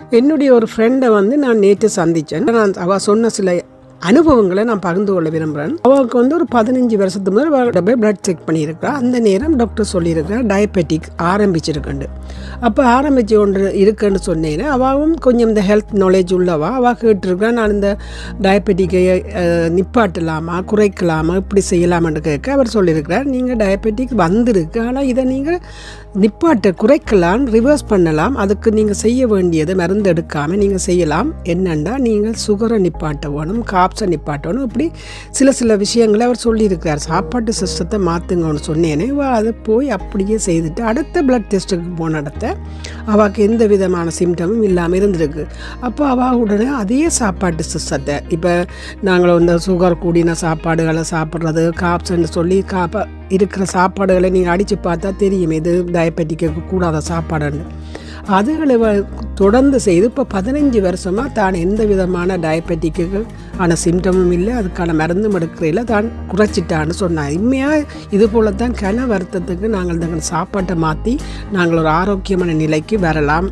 என்னுடைய ஒரு ஃப்ரெண்டை வந்து நான் நேற்று சந்தித்தேன் நான் அவள் சொன்ன சில அனுபவங்களை நான் பகிர்ந்து கொள்ள விரும்புகிறேன் அவளுக்கு வந்து ஒரு பதினஞ்சு வருஷத்துக்கு முதல் போய் பிளட் செக் பண்ணியிருக்கிறா அந்த நேரம் டாக்டர் சொல்லியிருக்கிறா டயபெட்டிக் ஆரம்பிச்சிருக்கண்டு. அப்போ ஆரம்பிச்சு ஒன்று இருக்குன்னு சொன்னேன்னா அவாவும் கொஞ்சம் இந்த ஹெல்த் நாலேஜ் உள்ளவா? அவள் கேட்டிருக்கிறா நான் இந்த டயபெட்டிக்கை நிப்பாட்டலாமா குறைக்கலாமா இப்படி செய்யலாமான்னு கேட்க அவர் சொல்லியிருக்கிறார் நீங்கள் டயபெட்டிக் வந்திருக்கு ஆனால் இதை நீங்கள் நிப்பாட்ட குறைக்கலாம் ரிவர்ஸ் பண்ணலாம். அதுக்கு நீங்கள் செய்ய வேண்டியது மருந்து எடுக்காமல் நீங்கள் செய்யலாம். என்னென்னா நீங்கள் சுகரை நிப்பாட்ட வேணும் காப்ஸை நிப்பாட்டணும். இப்படி சில சில விஷயங்களை அவர் சொல்லியிருக்கிறார். சாப்பாட்டு சிஸ்டத்தை மாற்றுங்கன்னு சொன்னேனே இவ அதை போய் அப்படியே செய்துட்டு அடுத்த பிளட் டெஸ்ட்டுக்கு போன இடத்த அவாவுக்கு எந்த விதமான சிம்டமும் இல்லாமல் இருந்திருக்கு. அப்போ அவள் உடனே அதே சாப்பாட்டு சிஸ்டத்தை இப்போ நாங்கள் வந்து சுகர் கூடின சாப்பாடுகளை சாப்பிட்றது காப்ஸ்ன்னு சொல்லி காப்ப இருக்கிற சாப்பாடுகளை நீங்கள் அடித்து பார்த்தா தெரியும் இது டயபெட்டிக்கு கூடாத சாப்பாடுன்னு. அதுகளை தொடர்ந்து செய்து இப்போ பதினஞ்சு வருஷமாக தான் எந்த விதமான டயபெட்டிக்கு ஆன சிம்டமும் இல்லை. அதுக்கான மருந்தும் எடுக்கிறதில்ல. தான் குறைச்சிட்டான்னு சொன்னான் உண்மையாக இது போல தான் கன வருத்தத்துக்கு நாங்கள் இந்த சாப்பாட்டை மாற்றி நாங்கள் ஒரு ஆரோக்கியமான நிலைக்கு வரலாம்.